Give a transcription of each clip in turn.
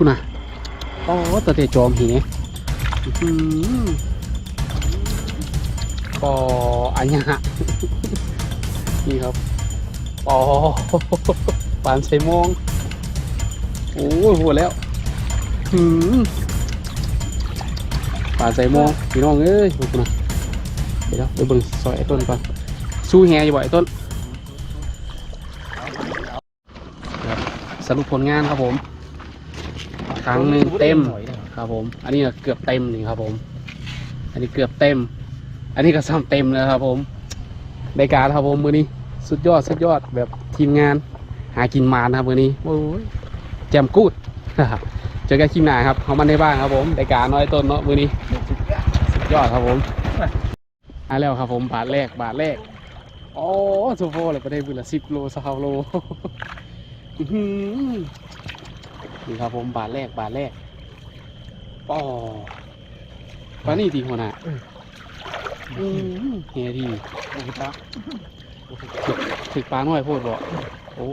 คุณน่ะอ๋อตัวเตะจอมหีนี่อื้อปออันยะนี่ครับปอปานใส่มอง โอ้ยหัวแล้วหืมปานใส่มองพี่น้องเอ้ยคุณน่ะเดี๋ยวเดี๋ยวเบิ่งซอยไอ้ต้นก่อนสู้แฮอยู่บ่ไอ้ต้น สรุปผลงานครับผม ครั้งหนึ่งเต็มครับผม อันนี้เกือบเต็มนี่ครับผม อันนี้เกือบเต็ม อันนี้ก็ซ้ำเต็มเลยครับ ผมในการครับผมมือนี้ สุดยอดสุดยอดแบบทีมงาน หากินมานครับมือนี้โอ้ยแจมกูดเจอกันคลิปหน้าครับเขามันได้บ้างครับผมในการน้อยต้นเนาะมือนี้สุดยอดครับผมอะแล้วครับผมบาทแรกบาทแรกโอ้โซโฟเลยไปได้บุละสิบโลสาวโลอื้อหือ นี่ครับผมบาทแรกบาทแรกปอปลานี่ตีหัวหน้าอืมเฮียดีถึกถึกปลาน้อยโพูดบอกโอ้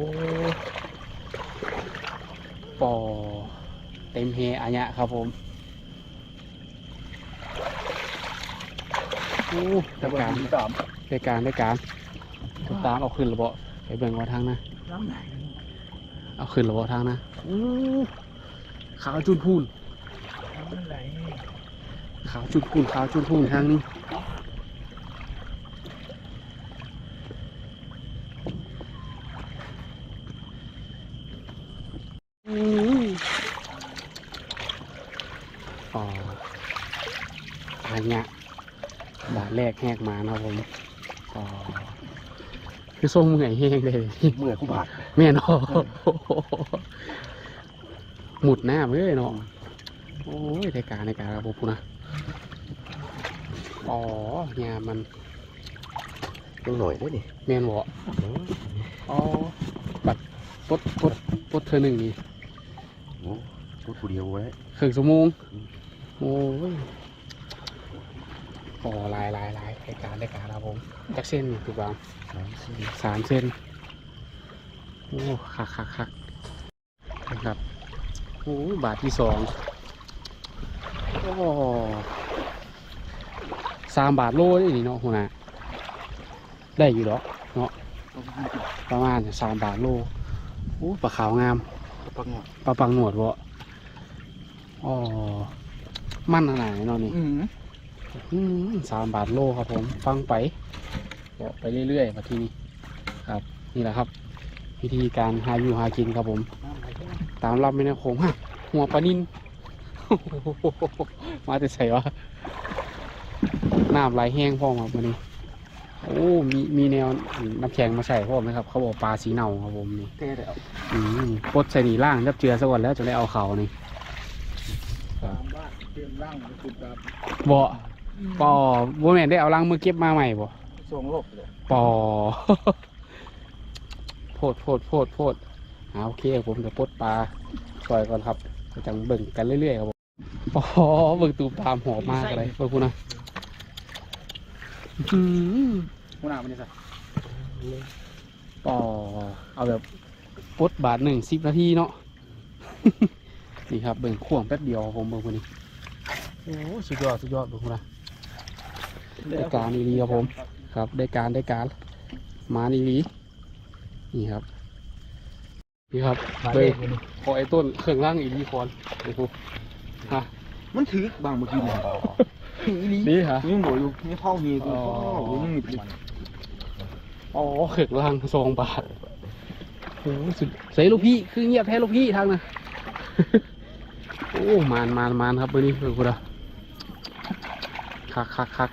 ปอเต็มเฮอันเนี้ยครับผมโอ้ได้การสามได้การได้การตามเอาขึ้นระเบาไปเบิ่งว่าทางนะน้ำไหน เอาขึ้นระเบาทางนะโอ้ขาวจุนพูนน้ำไหนขาวจุนพูนขาวจุนพูนทางนี้อืมอ๋ออันเนี้ยบาทแรกแหกมานะครับผมอ๋อ คือทรงเหนื่อยแห้งเลยเมื่อกูบาดแม่นอหมุดหน้าเอ้ยเนาะโอ้ยในการในการครับผมนะอ๋อยามมันยังหน่อยได้นี่แม่นบ่อ๋อบัดปดปดปดเธอหนึ่งนี่โอ้รถกูเดียวไว้ครึ่งชั่วโมงโอ้ย อ๋อลายลายลายในการในการครับผมจักเส้นนี่ถูกบ้างสามสี่สามเส้นโอ้คักคักคักนะครับโอ้บาทที่สองโอ้สามบาทโลได้นี่เนาะหัวหน้าได้อยู่ดอกเนาะประมาณสามบาทโลโอ้ปลาขาวงามปังหมดปลาปังหนวดบ่อ๋อมันขนาดไหนเนาะนี่อืมอืม สามบาทโลครับผมฟังไปเดี๋ยวไปเรื่อยๆมาที่นี่ครับ นี่แหละครับ วิธีการหาอยู่หากินครับผม ตามรับไม่ได้โขงฮะหัวปลานินมาแต่ใส่วะน้ำไหลแห้งพ่อมาวันนี้โอ้มีมีแนวน้ำแข็งมาใส่พ่อไหมครับ เขาบอกปลาสีเนาครับผมนี่เท่แล้วอืมปลดใส่หนีล่างจับเจือซะก่อนแล้วจะได้เอาเขานี่สามบ้านเตรียมร่างสุดแบบบ่ ปอบ่แม่นได้เอาลังมือเก็บมาใหม่บ่ส่งลบเลยปอ โพดโพดโพดโพดเอาโอเคผมจะปลดปลาซอยก่อนครับจะจังเบิ่งกันเรื่อยๆครับผมปอเบิ่งตูมตามหอมมากเลยเบิ่งคุณนะอื้อหือหัวหน้ามันนี่สิปอเอาแบบปลดบาทหนึ่งสิบนาทีเนาะ นี่ครับเบิ่งข่วงแป๊บเดียวครับผมเบิ่งคนนี้โอ้สุดยอดสุดยอดเบิ่งคุณนะ ได้การดีๆครับผม ครับ ได้การได้การมานี่ลีนี่ครับ นี่ครับมาเลเล่ยนนี่พอไอ้ต้นเครื่องล่างอีลีคอนโอ้โหฮะมันถือบางเมื่อกี้นี่ถือนี่นี่ฮะยังหน่อยอยู่นี่พ่อเฮียกูอ๋อพ่อยังมีอยู่อ๋อเครื่องล่างสองบาทโอ้โหสุดใส่ลูกพี่คือเงียบแท้ลูกพี่ทางนะโอ้มานมานมานครับวันนี้คือกูละคักคักคัก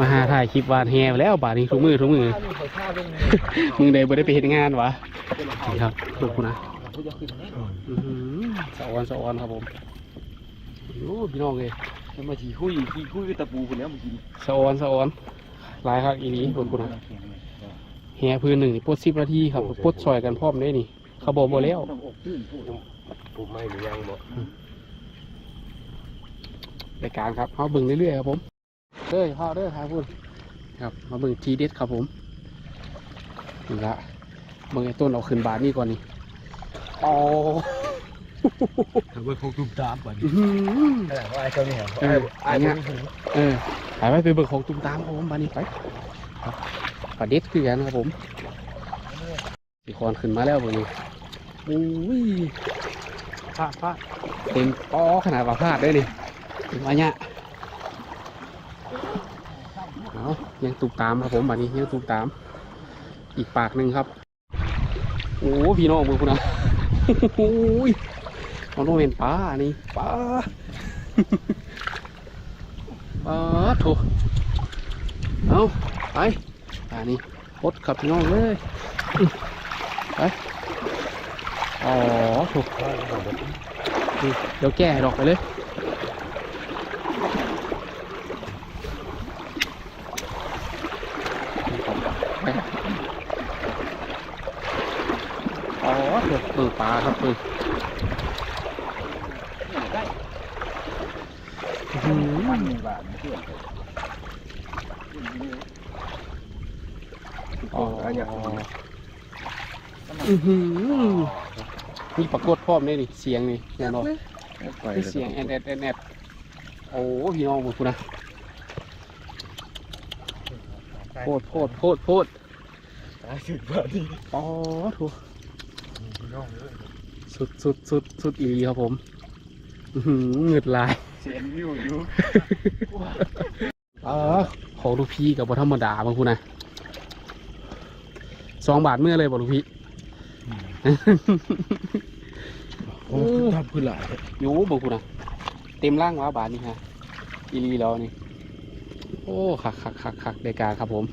มาหาถ่ายคลิปวานแฮไปแล้วบาทนี้ทุกมือทุกมือมึงได้บ่ได้ไปเห็นงานวะนี่ครับดูกูนะอื้อหือสะออนสะออนครับผมโอ้พี่น้องเลยจะมาขี่คุยขี่คุยกับตะปูคนนี้เมื่อกี้สะออนสะออนหลายครับอีนี้ดูกูนะแห่พื้นหนึ่งนี่ปลดสิบนาทีครับปลดซอยกันพร้อมได้นี่เขาบอกบ่แล้วผมไม่หรือยังบ่รายการครับเขาเบิ่งเรื่อยๆครับผม เด้อพ่อเด้อครับพูดครับมาเบิ่งทีเด็ดครับผมนี่ละเบิ่งไอ้ต้นเอาขึ้นบาทนี่ก่อนนี่อ๋อทำไมเขาตุ้มตามก่อนอื้อหือว่าไอ้เจ้านี่เหรอเอออันเนี้ยเออไปไปไปเบิกของตุ้มตามครับผมบานนี้ไปครับปลาเด็ดคือกันครับผมสีคอนขึ้นมาแล้วเบอร์นี้อุ้ยพลาดพลาดเต็มปอขนาดว่าพลาดด้วยนี่ถึงอันเนี้ยเอา ยังตุ้มตามครับผมบานนี้ยังตุ้มตาม อีกปากหนึ่งครับ โอ้พี่น้องมือคุณนะโอ้ยมันต้องเป็นปลานี่ปลาอ๋อโถเอาไปอันนี้พดขับพี่น้องเลยอื้อไปอ๋อโถนี่เดี๋ยวแก้ดอกไปเลยไปอ๋อโถเออปลาครับเอออื้อหือมันมีบาทเพื่อนอ๋ออือหือมีปรากฏพร้อมเลยนี่เสียงนี่แน่นอนนี่เสียงแอดแอดแอดแอดโอ้พี่น้องมึงคุณนะโพดโพดโพดโพดตายสิบบาทนี่อ๋อถูกพี่ น้องเลยสุดสุดสุดสุดอีหลีครับผมอื้อหือเหงืดลาย เสียงวิวอยู่อ๋อของลูกพี่กับบธรรมดาบางคุณนะสองบาทเมื่อเลยบอกลูกพี่โอ้ทำคือหลายอยู่บอกคุณนะเต็มร่างวะบาทนี่ฮะอีหลีแล้วนี่ โอ้คักคักคักคักในการครับผม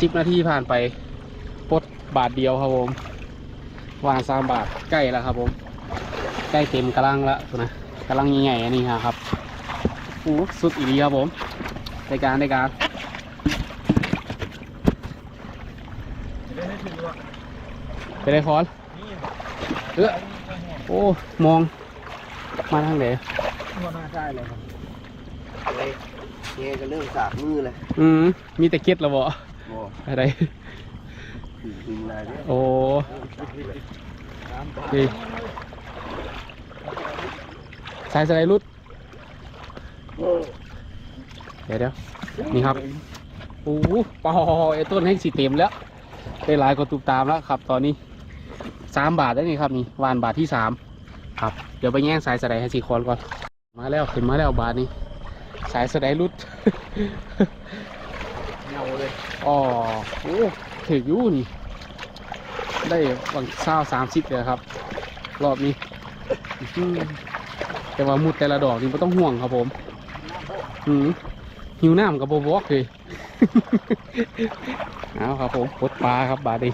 สิบนาทีผ่านไป ปลดบาทเดียวครับผมวางสามบาทใกล้แล้วครับผม ใกล้เต็มกระลังแล้วนะกระลังใหญ่ๆอันนี้ครับโอ้สุดอีดีครับผมในการในการจะได้ไม่ถึงว่าไปเลยคอนนี่เออโอ้มอง มาทางไหนว่าน่าได้เลยครับเลยเงี้ยก็เริ่มสากมือเลย อืมมีแต่เก็ตแล้วบ่บ่อะไรถึงนายเนี่ย โอ้สามบาทนี่สายสไลด์รุดเดี๋ยวเดี๋ยวนี่ครับโอ้โหปอไอ้ต้นให้สีเต็มแล้ว ได้หลายกว่าตุกตามแล้วครับ ตอนนี้สามบาทได้นี่ครับนี่วานบาทที่สามครับ เดี๋ยวไปแย่งสายสไลด์ให้สีคอนก่อน มาแล้วขึ้นมาแล้วบาทนี้ สายสไลด์รุดเงาเลยอ๋อโอ้ถืออยู่นี่ ได้บางเศร้าสามสิบเลยครับ รอบนี้อื้อหือแต่ว่ามุดแต่ละดอกนี่ไม่ต้องห่วงครับผมหืมหิวน้ำกับโบวอกเลยเอาครับผมปลดปลาครับบาดนี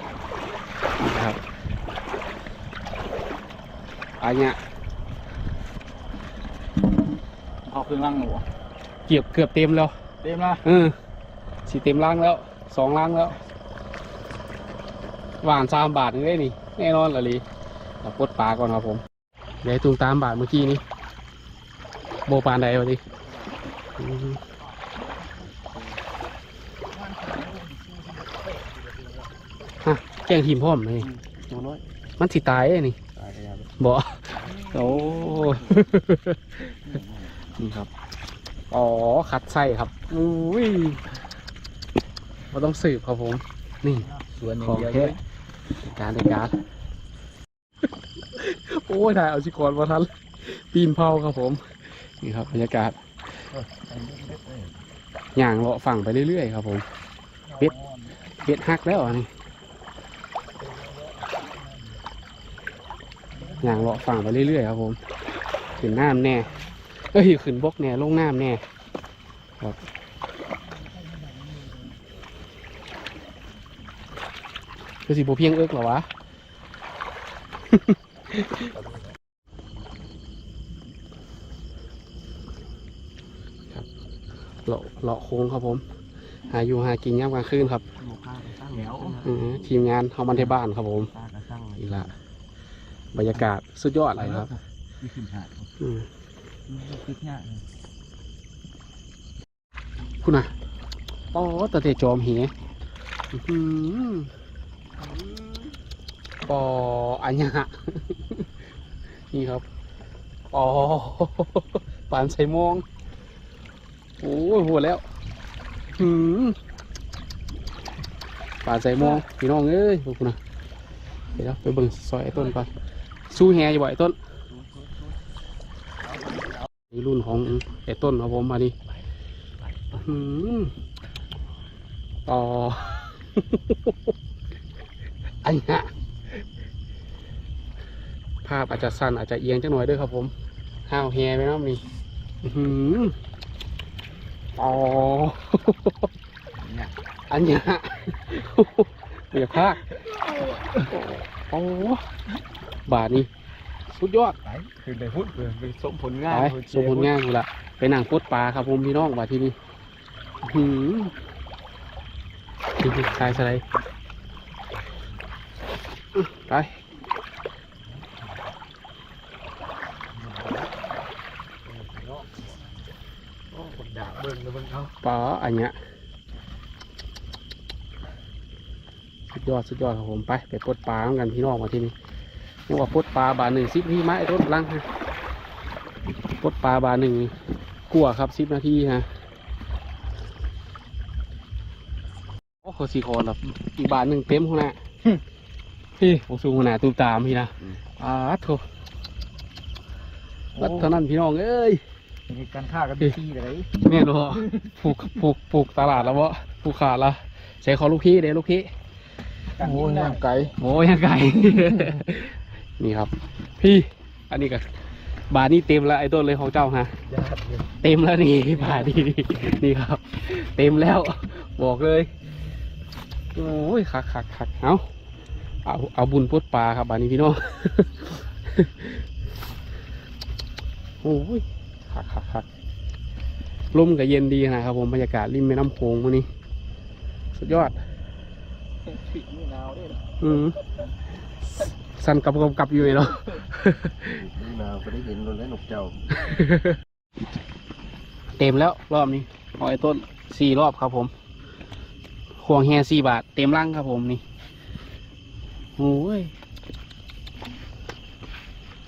นี่ครับอันเนี้ยเอาเครื่องล่างหนูเกือบเกือบเต็มแล้ว เต็มละเออสีเต็มล่างแล้วสองล่างแล้ว หวานสามบาทนี่ได้นี่แน่นอนละลีเราปลดปลาก่อนครับผมเดี๋ยวให้ตูมตามบาทเมื่อกี้นี้โบปานใดวะดิอืมฮะแกงทีมพร้อมเลยตัวน้อยมันสิตายไอ้นี่ตายไปแล้วบ่โอ้นี่ครับ อ๋อคัดไส้ครับอุ้ยเราต้องสืบครับผม นี่ส่วนของเดียวแท้ การในการโอ้ยถ่ายเอาชิกรมาทันปีนเผาครับผม นี่ครับบรรยากาศย่างเลาะฝั่งไปเรื่อยๆครับผมเป็ดเห็ดหักแล้วอันนี้ย่างเลาะฝั่งไปเรื่อยๆครับผมขึ้นน้ำแน่เอ้ยขึ้นบกแน่ลงน้ำแน่ครับ คือสิบเพียงเอิกเหรอวะ ครับเลาะเลาะโค้งครับผม หาอยู่หากินย่ำกลางคืนครับหมูข้าวตั้งแล้วอือทีมงานเขามันที่บ้านครับผมตากระตั้งอีกละบรรยากาศสุดยอดเลยครับมีขึ้นหาดอืมคิดยากคุณน่ะปอตะเตจอมเหียอื้อหือ ปออัญญะนี่ครับปอปานใส่มอง โอ้หัวแล้วหืมปานใส่มองพี่น้องเอ้ยพวกคุณนะเดี๋ยวไปเบิ่งซอยไอ้ต้นก่อนสู้แฮอยู่บ่ไอ้ต้นนี่รุ่นของไอ้ต้นครับผมมาดิหืมต่อ อันเนี้ยภาพอาจจะสั้นอาจจะเอียงจังหน่อยเด้วยครับผมห้าวแฮไปน้ำนี่อื้อหือต่ออันเนี้ยเบียภาคโอ้บาทนี้สุดยอดไปคือได้พูดคือเป็นสมผลงานไปสมบูรณ์งานกูละไปนั่งปดปลาครับผมพี่น้องว่าที่นี่หืมนี่ชายสไลด์อื้อ ไปโอ้คนด่าเบิ่งเลยเบิ่งเขาปลาอันเนี้ยสุดยอดสุดยอดครับผมไปไปปลดปลากันพี่น้องมาที่นี่นี่ว่าปลดปลาบาทหนึ่งสิบนาทีไหมไอ้ต้นลังฮะปลดปลาบาทหนึ่งกลัวครับสิบนาทีฮะโอ้โหสี่คนแบบอีกบาทหนึ่งเต็มหัวหน้า พี่ผมสูงหัวหน้าตูมตามพี่นะอ่าโถวัดเท่านั้นพี่น้องเอ้ย มีการฆ่ากันที่เลยแม่นบ่ผูกผูกผูกตลาดแล้วบ่ผูกขาดละใช้ขอลูกพี่เด้ลูกพี่โอ้ยย่างไก่โอ้ยังไง นี่ครับ พี่ อันนี้ก็บาทนี่เต็มแล้วไอ้ต้นเลยของเจ้าฮะญาติเลยเต็มแล้วนี่บาทนี่นี่ครับ เต็มแล้ว บอกเลย โอ้ยคักคักคักเอา เอาเอาบุญพุดปลาครับบาทนี้พี่น้องโอ้ยคักคักคักลมก็เย็นดีนะครับผมบรรยากาศริมแม่น้ำโขงวันนี้ สุดยอดปิดนี่หนาวด้วยนะอืมสั่นกับกับกับอยู่เลยเนาะนี่นาก็ได้เห็นโดนแล้วนกเจ้า เต็มแล้วรอบนี้หอยต้นสี่รอบครับผมห่วงแฮสี่บาท เต็มร่างครับผมนี่ โอ้ย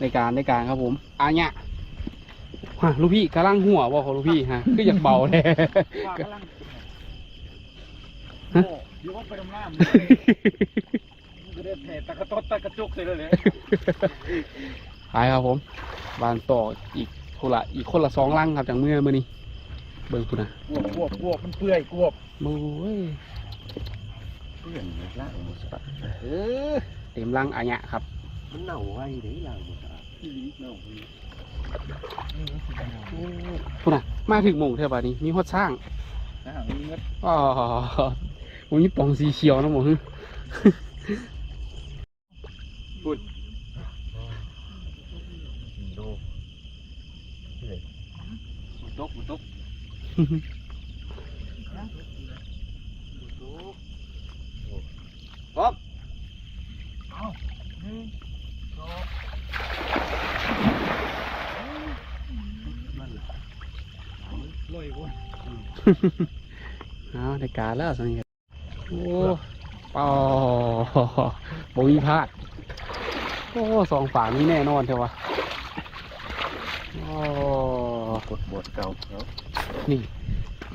ในการในการครับผมอันเนี้ยฮะลูกพี่กำลังหัวว่าของลูกพี่ฮะคืออยากเบาเลยว่ากำลังโอ้ยกไปดำน้ำมันก็ได้แผ่ตะกะตดตะกระจุกเลยเลยหายครับผม บานต่ออีกคนละอีกคนละสองลังครับจากเมื่อเมื่อนี้เบิ่งคุณนะกวบกวบกวบมันเปื่อยกวบโอ้ย เพื่อนล่างหมดสะเออเต็มลังอันเนี้ยครับ มันเน่าไว้เด้ล่างหมดสะคุณน่ะมาถึงหมงเท่าบานี้มีฮอดสร้างนะฮะมีเงินอ๋อผมมีปล่องสีเขียวนะหมงโลตกตก ป๊อปลอยวนเอาในการแล้วสังเกตโอ้ปอบ่มีพลาด โอ้สองฝานี้แน่นอนเถอะวะโอ้กดบทเก่าเนาะนี่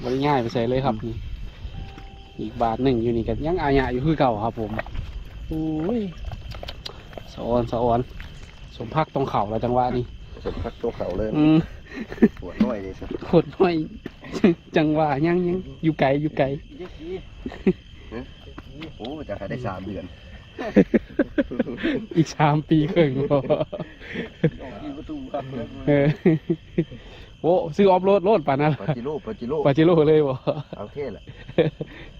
บริง่ายไปใส่เลยครับนี่ อีกบาทหนึ่งอยู่นี่กันยังอาญะอยู่คือเก่าครับผมโอ้ยสะออนสะออนสมพักตรงเข่าแล้วจังหวะนี้สมพักตัวเก่าเลยอืมปวดน้อยเลยสิโคตรน้อย จังหวะยังยังอยู่ไกลอยู่ไกลเยอะดีโอ้จะขายได้สามเดือนอีกสามปีครึ่งพอออกที่ประตูครับเออ โอ้ซื้อออฟโรดโรดป่านนั้นปาจิโร่ปาจิโร่ปาจิโร่เลยบ่เอาแค่แหละ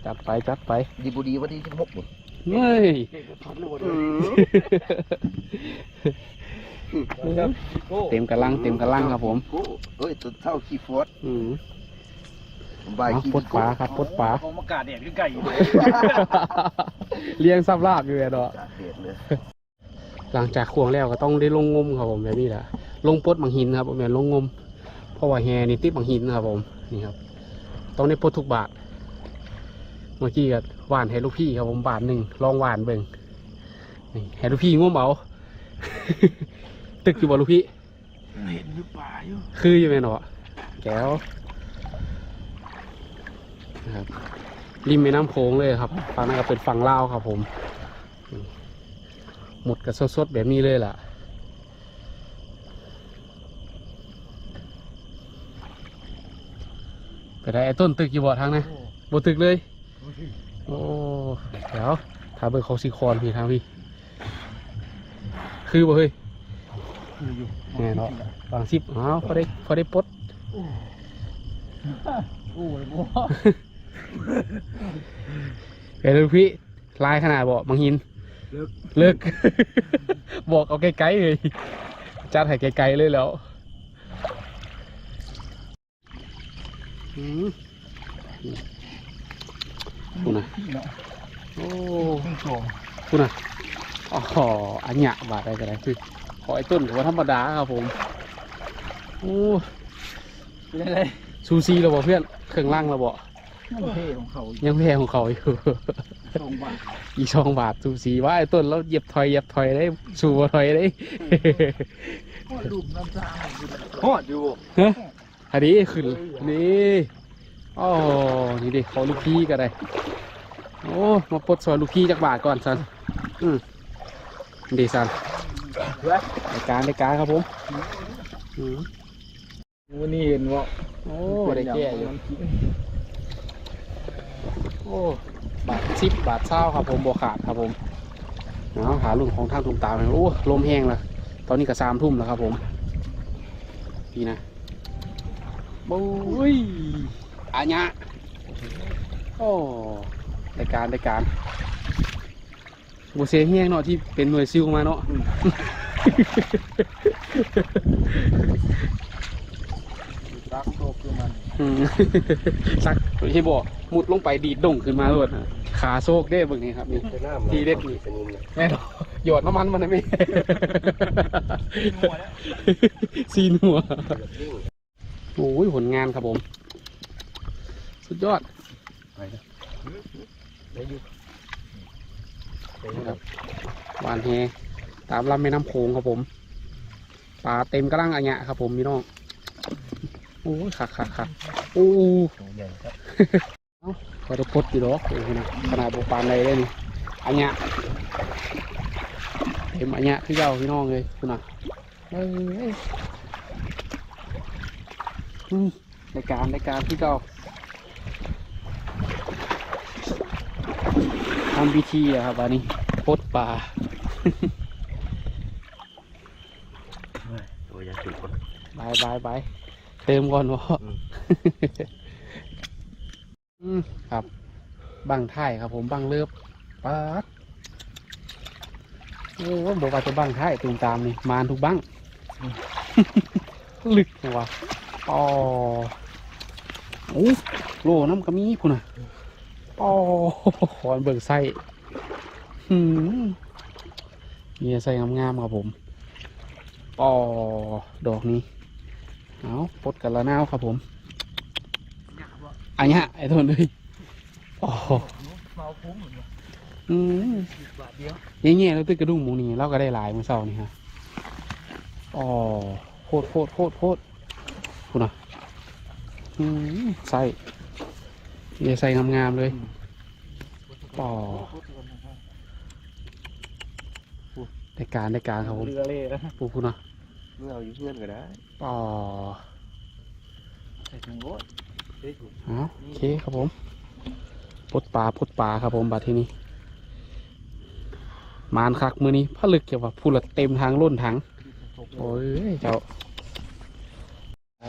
จัดไปจัดไปดีบุดีวันที่สิบหกหมดเฮ้ยพัดเลยเต็มกระลังเต็มกระลังครับผมโอ้เอ้ยตัวเท่าขี้ฟอสอืมบายเอาขี้ปลดปลาครับปลดปลาของมากาดแดดคือไก่อยู่เลี้ยงซับลาบอยู่เลยเนาะจ่าเด็ดเลยหลังจากควงแล้วก็ต้องได้ลงงมครับผมแบบนี้แหละลงปลดบางหินครับผมแม่นลงงม เพราะว่าแฮนี่ติดบางหินครับผมนี่ครับต้องได้ปลดทุกบาท เมื่อกี้ก็หวานให้ลูกพี่ครับผมบาทหนึ่งลองหวานเบิ่งนี่ให้ลูกพี่ง่วมเอาตึกอยู่บ่ลูกพี่เห็นหรือเปล่าอยู่คืออยู่ไหมเนาะแก้วนะครับริมแม่น้ำโขงเลยครับฝั่งนั้นก็เป็นฝั่งลาวครับผมนี่หมดกับสดๆแบบนี้เลยล่ะ ไปได้ไอ้ต้นตึกอยู่บ่ทางนะบ่ตึกเลย โอ้เดี๋ยวถ้าเบิ่งเขาซีคอนพี่ทางพี่ คือบ่เฮ้ยคืออยู่แน่เนาะบางสิบอ้าวพอได้พอได้ปลดโอ้ยบ่เฮ้ยลูกพี่ลายขนาดบ่บางหิน เลิก เลิก บอกเอาไกลๆเลยจัดให้ไกลๆเลยแล้ว อืมพูดนะเนาะโอ้ต้องโชว์พูดนะอ๋ออันหยะบาดอะไรกันเลยคือขอไอ้ต้นถือว่าธรรมดาครับผมโอ้เป็นอะไรซูซีเราบอกเพื่อนเครื่องล่างเราบอกมันเท่ของเขายังแพงของเขาอยู่สองบาทอีกสองบาทซูซีว่าไอ้ต้นเราเหยียบถอยเหยียบถอยได้สูบถอยได้โอ้ยรูปน้ำตาฮอดอยู่ฮะ อันนี้ขึ้นนี่อ๋อนี่ดิขอลูกพี่ก็ได้โอ้มาปลดซอยลูกพี่จากบาทก่อนสันอืมดีสันในการในการครับผมอืมวันนี้เห็นว่าโอ้ได้แก่อยู่โอ้บาทสิบบาทเช้าครับผมบวขาดครับผมเอาหารุ่นของทางทุ่มตามเลยโอ้ลมแห้งแล้วตอนนี้ก็สามทุ่มแล้วครับผมนี่นะ บุ้ยอาญะโอ้รายการรายการบเสียแห้งเนาะที่เป็นหน่วยซิลมาเนาะรักโตคือมันอืมสักที่บอกมุดลงไปดีดด่งขึ้นมาเลยขาโซกได้เบิ่งนี่ครับนี่แต่หน้ามันทีเด็ดสนิมนะแน่นอนหยอดน้ำมันมันได้ไหมซีนหัวยิ่ง โอ้ยผลงานครับผม สุดยอดได้อยู่ได้อยู่ครับหวานแฮตามลำแม่น้ำโขงครับผมปลาเต็มกระลังอันเนี้ยครับผมพี่น้องโอ้ยขักขักขักโอ้ตัวใหญ่ครับพอได้พดอยู่ดอกโอ้โหนะขนาดโบปานใดได้นี่อันเนี้ยเต็มอันเนี้ยคือเจ้าพี่น้องเลยคุณน่ะ เอ้ยอืมรายการรายการที่เจ้าทำพิธีอะครับวันนี้พดปลาตัวใหญ่สุดคนบายบายบายเติมก่อนวะอืมอืมครับบังไทยครับผมบังเลือบปัดโอ้บอกว่าจะบังไทยตูมตามนี่มานทุกบังลึกจังวะ อ๋อโอ้โลน้ำกระมีพุ่นน่ะอ๋อขอนเบิกไส้หืมมีไส้งามๆครับผมอ๋อดอกนี้เอาปดกันละนาวครับผมอันเนี้ยไอ้ทนเลยโอ้โหเมาคุ้มเหมือนกันอืมเดียเงี้ยๆแล้วตึกกระดุมหมูนี่เราก็ได้หลายมือเศร้านี่ฮะอ๋อโคตรโคตรโคตรโคตร คุณอะอืมใส่เยใส่งามๆเลยอ๋อในการในการครับผมเรือเล่นะปูคุณอะเมื่อเอาอยู่เพื่อนก็ได้อ๋อใส่ถุงรถเฮ้ยเอาโอเคครับผมปลดปลาปลดปลาครับผมบัดที่นี้มานคักมือนี้ผลึกเกี่ยวกับพูดละเต็มทางล้นถังโอ้ยเจ้า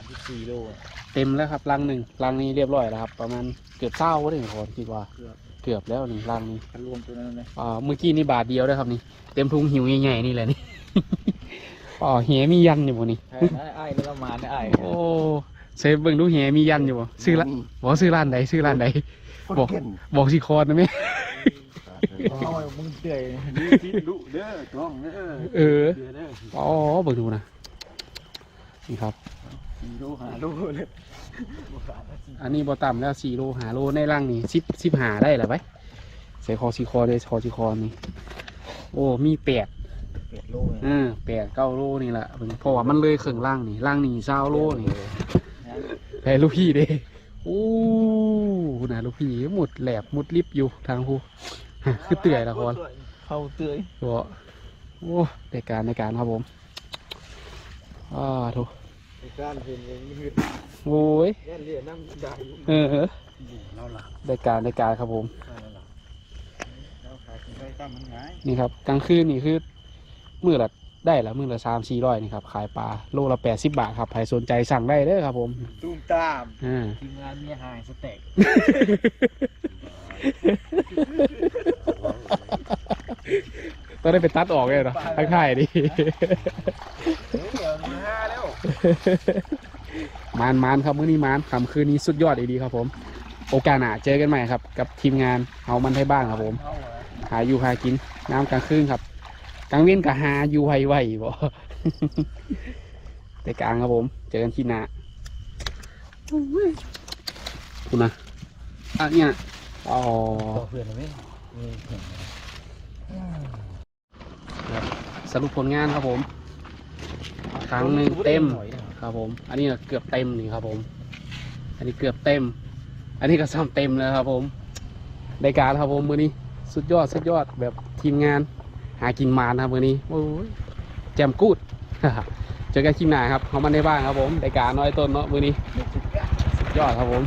สิบสี่โลอะเต็มแล้วครับรังหนึ่งรังนี้เรียบร้อยแล้วครับ ประมาณเกือบเศร้าก็ได้คนคิดว่า เกือบเกือบแล้วนี่รังนี้กันรวมตัวนั้นเลยอ่าเมื่อกี้นี่บาทเดียวได้ครับนี่ เต็มทุงหิวใหญ่ๆนี่แหละนี่อ๋อเหียมียันอยู่บ่นี่ใช่นะไอ้นี่ละมาเนี่ยไอ้โอ้เซฟเบิ่งดูเหียมียันอยู่บ่ซื้อละบอกซื้อร้านใดซื้อร้านใดบอกเก่นบอกสิคอนนะแม่เอาไอ้มึงเตื่อยดูสิดุเด้อกล้องเด้อเออเด้อเด้ออ๋อเบิ่งดูนะนี่ครับ สี่โลหาโลเลยบ่ขาดนะสี่อันนี้บอต่ำแล้วสี่โลหาโลในร่างนี่สิบสิบหาได้เหรอไปใส่คอซีคอเลยคอซีคอนี่โอ้มีแปดแปดโลเลยเออแปดเก้าโลนี่แหละเบิ่งเพราะว่ามันเลยเครื่องล่างนี่ล่างนี่เศร้าโลนี่แพ้ลูกพี่เด้โอ้นะลูกพี่หมดแหลบหมดลิบอยู่ทางผู้ฮะคือเตื่อยละครเข้าเตื้อยตัวโอ้ในการในการครับผมอ่าทุใน การเห็นเองมืดโอ้ยแน่นเรียนนั่งได้อยู่เออเราหลับในการในการครับผมเราหลับเราขายกินได้ก็มันง่ายนี่ครับกลางคืนนี่คือมือละได้ละมือละสามสี่ร้อยนี่ครับขายปลาโลละแปดสิบบาทครับใครสนใจสั่งได้เด้อครับผมตุ้มตามอ่าทีมงานเมียหายสเต็กต้องได้ไปตัดออกเลยเหรอทักทายดิเดี๋ยวมาห้าแล้ว มานมานครับมื้อนี้มานคำคืนนี้สุดยอดดีครับผม โอกาสหน้าเจอกันใหม่ครับ กับทีมงานเอามันให้บ้านครับผม หาอยู่หากินน้ำกลางคืนครับ กลางเว้นกับหาอยู่ไวไวบ่แต่กลางครับผม เจอกันที่หนาคุณนะอะเนี่ยอ๋อต่อเพื่อนไหมสรุปผลงานครับผม ครั้งหนึ่งเต็มครับผม อันนี้เกือบเต็มนี่ครับผม อันนี้เกือบเต็ม อันนี้ก็ซ้ำเต็มแล้วครับผมได้การครับผมมือนี้สุดยอดสุดยอดแบบทีมงาน หากินมานครับมือนี้โอ้ยแจมกูดเจอกันคลิปหน้าครับเขามันได้บ้างครับผมได้การน้อยต้นเนาะมือนี้สุดยอดครับผม